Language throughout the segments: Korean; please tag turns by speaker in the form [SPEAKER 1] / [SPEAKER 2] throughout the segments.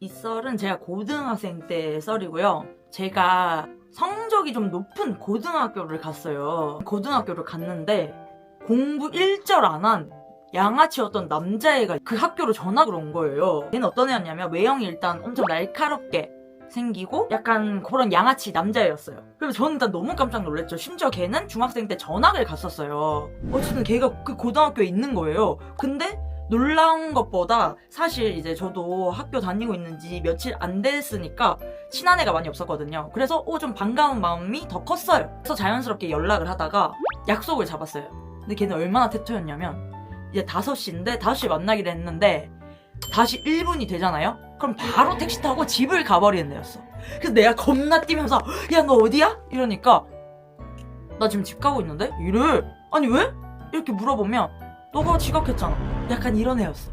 [SPEAKER 1] 이 썰은 제가 고등학생 때 썰이고요. 제가 성적이 좀 높은 고등학교를 갔어요. 고등학교를 갔는데 공부 일절 안 한 양아치였던 남자애가 그 학교로 전학을 온 거예요. 걔는 어떤 애였냐면 외형이 일단 엄청 날카롭게 생기고 약간 그런 양아치 남자애였어요. 그래서 저는 일단 너무 깜짝 놀랐죠. 심지어 걔는 중학생 때 전학을 갔었어요. 어쨌든 걔가 그 고등학교에 있는 거예요. 근데 놀라운 것보다 사실 이제 저도 학교 다니고 있는지 며칠 안 됐으니까 친한 애가 많이 없었거든요. 그래서 어, 좀 반가운 마음이 더 컸어요. 그래서 자연스럽게 연락을 하다가 약속을 잡았어요. 근데 걔는 얼마나 태토였냐면 이제 5시인데 5시에 만나기로 했는데 다시 1분이 되잖아요? 그럼 바로 택시 타고 집을 가버리는 애였어. 그래서 내가 겁나 뛰면서 야 너 어디야? 이러니까 나 지금 집 가고 있는데? 이래. 아니 왜? 이렇게 물어보면 너가 지각했잖아. 약간 이런 애였어.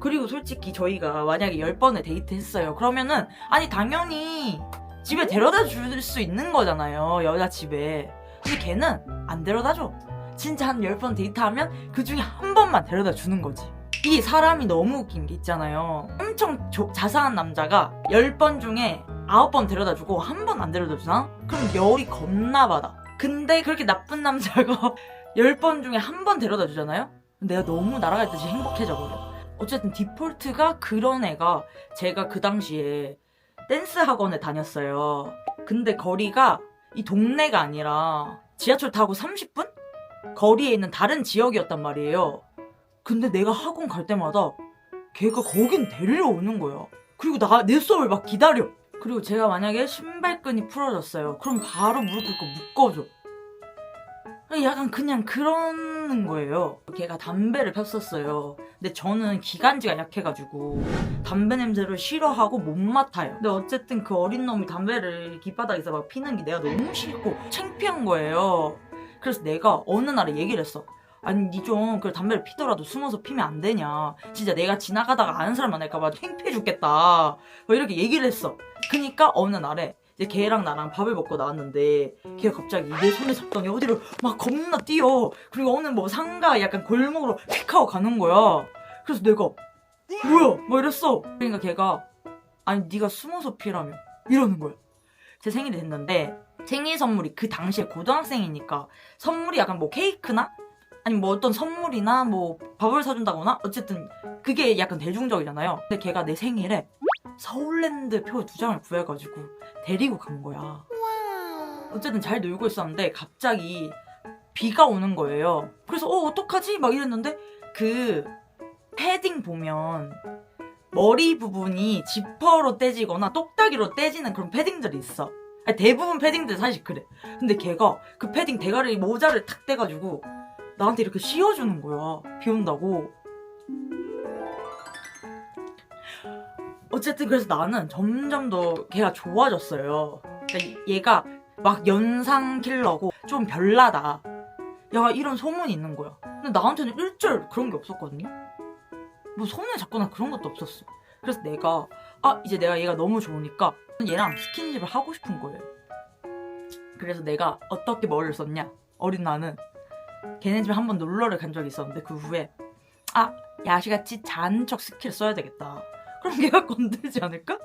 [SPEAKER 1] 그리고 솔직히 저희가 만약에 10번을 데이트했어요. 그러면은 아니 당연히 집에 데려다 줄 수 있는 거잖아요. 여자 집에. 근데 걔는 안 데려다 줘. 진짜 한 10번 데이트하면 그 중에 한 번만 데려다 주는 거지. 이 사람이 너무 웃긴 게 있잖아요. 엄청 조- 자상한 남자가 10번 중에 9번 데려다 주고 한 번 안 데려다 주나? 그럼 열이 겁나 받아. 근데 그렇게 나쁜 남자가 10번 중에 한 번 데려다 주잖아요? 내가 너무 날아갈 듯이 행복해져 버려. 어쨌든 디폴트가 그런 애가 제가 그 당시에 댄스 학원에 다녔어요. 근데 거리가 이 동네가 아니라 지하철 타고 30분? 거리에 있는 다른 지역이었단 말이에요. 근데 내가 학원 갈 때마다 걔가 거긴 데리러 오는 거야. 그리고 나, 내 수업을 막 기다려. 그리고 제가 만약에 신발끈이 풀어졌어요. 그럼 바로 무릎 꿇고 묶어줘. 약간 그냥 그 러는 거예요. 걔가 담배를 폈었어요. 근데 저는 기관지가 약해가지고 담배 냄새를 싫어하고 못 맡아요. 근데 어쨌든 그 어린 놈이 담배를 길바닥에서 막 피는 게 내가 너무 싫고 창피한 거예요. 그래서 내가 어느 날에 얘기를 했어. 아니 니 좀그 담배를 피더라도 숨어서 피면 안 되냐. 진짜 내가 지나가다가 아는 사람 만날까봐 창피해 죽겠다. 뭐 이렇게 얘기를 했어. 그니까 어느 날에 이제 걔랑 나랑 밥을 먹고 나왔는데 걔가 갑자기 내 손을 잡더니 어디로 막 겁나 뛰어. 그리고 어느 뭐 상가 약간 골목으로 휙 하고 가는 거야. 그래서 내가 뭐야? 뭐 이랬어. 그러니까 걔가 아니 네가 숨어서 피라며 이러는 거야. 제 생일이 됐는데 생일 선물이 그 당시에 고등학생이니까 선물이 약간 뭐 케이크나 아니면 뭐 어떤 선물이나 뭐 밥을 사준다거나 어쨌든 그게 약간 대중적이잖아요. 근데 걔가 내 생일에 서울랜드 표 두 장을 구해가지고 데리고 간 거야. 어쨌든 잘 놀고 있었는데 갑자기 비가 오는 거예요. 그래서 어 어떡하지? 막 이랬는데 그 패딩 보면 머리 부분이 지퍼로 떼지거나 똑딱이로 떼지는 그런 패딩들이 있어. 아니, 대부분 패딩들 사실 그래. 근데 걔가 그 패딩 대가리 모자를 탁 떼가지고 나한테 이렇게 씌워주는 거야. 비 온다고. 어쨌든 그래서 나는 점점 더 걔가 좋아졌어요. 그러니까 얘가 막 연상 킬러고 좀 별나다. 야 이런 소문이 있는 거야. 근데 나한테는 일절 그런 게 없었거든요. 뭐 손을 잡거나 그런 것도 없었어. 그래서 내가 아 이제 내가 얘가 너무 좋으니까 얘랑 스킨십을 하고 싶은 거예요. 그래서 내가 어떻게 머리를 썼냐? 어린 나는 걔네 집에 한 번 놀러를 간 적이 있었는데 그 후에 아 야시같이 자는 척 스킬 써야 되겠다. 그럼 걔가 건들지 않을까?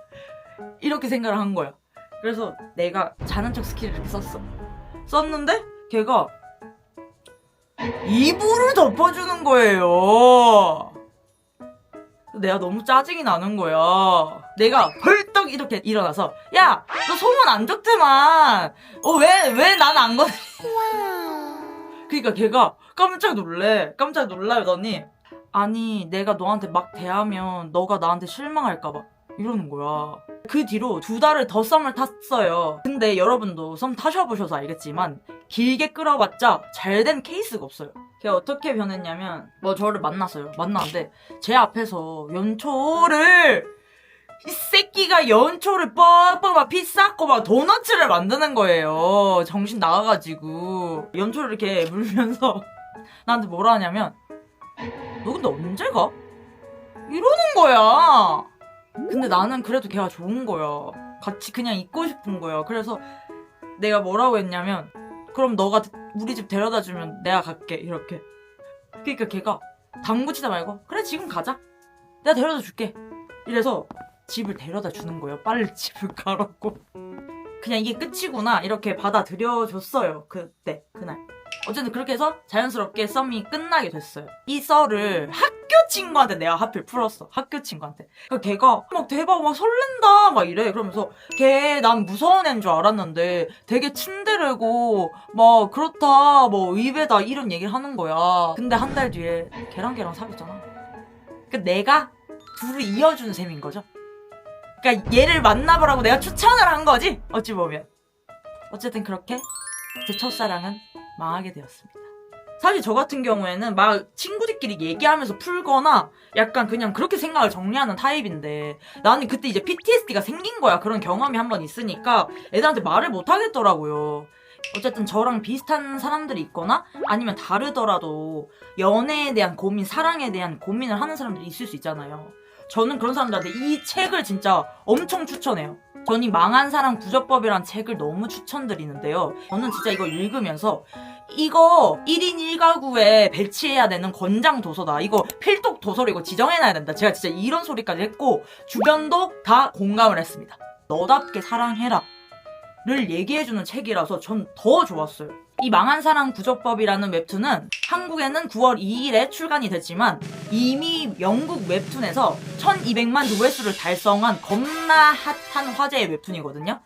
[SPEAKER 1] 이렇게 생각을 한 거야. 그래서 내가 자는 척 스킬을 이렇게 썼어. 썼는데 걔가 이불을 덮어주는 거예요. 내가 너무 짜증이 나는 거야. 내가 벌떡 이렇게 일어나서 야, 너 소문 안 좋더만. 어, 왜, 왜 난 안 건드리? 그니까 걔가 깜짝 놀래. 깜짝 놀라더니 아니, 내가 너한테 막 대하면 너가 나한테 실망할까봐. 이러는 거야. 그 뒤로 두 달을 더 썸을 탔어요. 근데 여러분도 썸 타셔보셔서 알겠지만 길게 끌어봤자 잘 된 케이스가 없어요. 걔가 어떻게 변했냐면 뭐 저를 만났어요. 만났는데 제 앞에서 연초를 이 새끼가 연초를 뻑뻑 막 피쌌고 막 도너츠를 만드는 거예요. 정신 나가가지고 연초를 이렇게 물면서 나한테 뭐라 하냐면 너 근데 언제 가? 이러는 거야. 근데 나는 그래도 걔가 좋은 거야. 같이 그냥 있고 싶은 거야. 그래서 내가 뭐라고 했냐면 그럼 너가 우리 집 데려다 주면 내가 갈게 이렇게. 그러니까 걔가 당구 치다 말고 그래 지금 가자. 내가 데려다 줄게. 이래서 집을 데려다 주는 거예요. 빨리 집을 가라고. 그냥 이게 끝이구나 이렇게 받아들여줬어요. 그때 그날. 어쨌든 그렇게 해서 자연스럽게 썸이 끝나게 됐어요. 이 썰을 학교 친구한테 내가 하필 풀었어. 학교 친구한테. 그 걔가 막 대박 막 설렌다 막 이래. 그러면서 걔 난 무서운 애인 줄 알았는데 되게 츤데레고 막 그렇다 뭐 의외다 이런 얘기를 하는 거야. 근데 한 달 뒤에 걔랑 걔랑 사귀었잖아. 그 내가 둘을 이어준 셈인 거죠. 그러니까 얘를 만나보라고 내가 추천을 한 거지. 어찌 보면. 어쨌든 그렇게 제 첫사랑은 망하게 되었습니다. 사실 저 같은 경우에는 막 친구들끼리 얘기하면서 풀거나 약간 그냥 그렇게 생각을 정리하는 타입인데 나는 그때 이제 PTSD가 생긴 거야. 그런 경험이 한 번 있으니까 애들한테 말을 못 하겠더라고요. 어쨌든 저랑 비슷한 사람들이 있거나 아니면 다르더라도 연애에 대한 고민, 사랑에 대한 고민을 하는 사람들이 있을 수 있잖아요. 저는 그런 사람들한테 이 책을 진짜 엄청 추천해요. 저는 이 망한 사랑 구조법이란 책을 너무 추천드리는데요. 저는 진짜 이거 읽으면서 이거 1인 1가구에 배치해야 되는 권장 도서다. 이거 필독 도서로 이거 지정해놔야 된다. 제가 진짜 이런 소리까지 했고 주변도 다 공감을 했습니다. 너답게 사랑해라. 를 얘기해주는 책이라서 전 더 좋았어요. 이 망한 사랑 구조법이라는 웹툰은 한국에는 9월 2일에 출간이 됐지만 이미 영국 웹툰에서 1200만 조회수를 달성한 겁나 핫한 화제의 웹툰이거든요.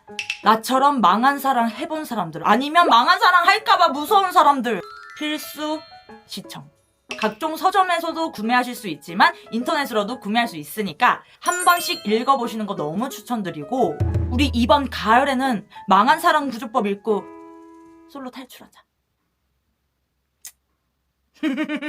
[SPEAKER 1] 나처럼 망한 사랑 해본 사람들 아니면 망한 사랑 할까봐 무서운 사람들 필수 시청. 각종 서점에서도 구매하실 수 있지만 인터넷으로도 구매할 수 있으니까 한 번씩 읽어보시는 거 너무 추천드리고 우리 이번 가을에는 망한 사랑 구조법 읽고 솔로 탈출하자.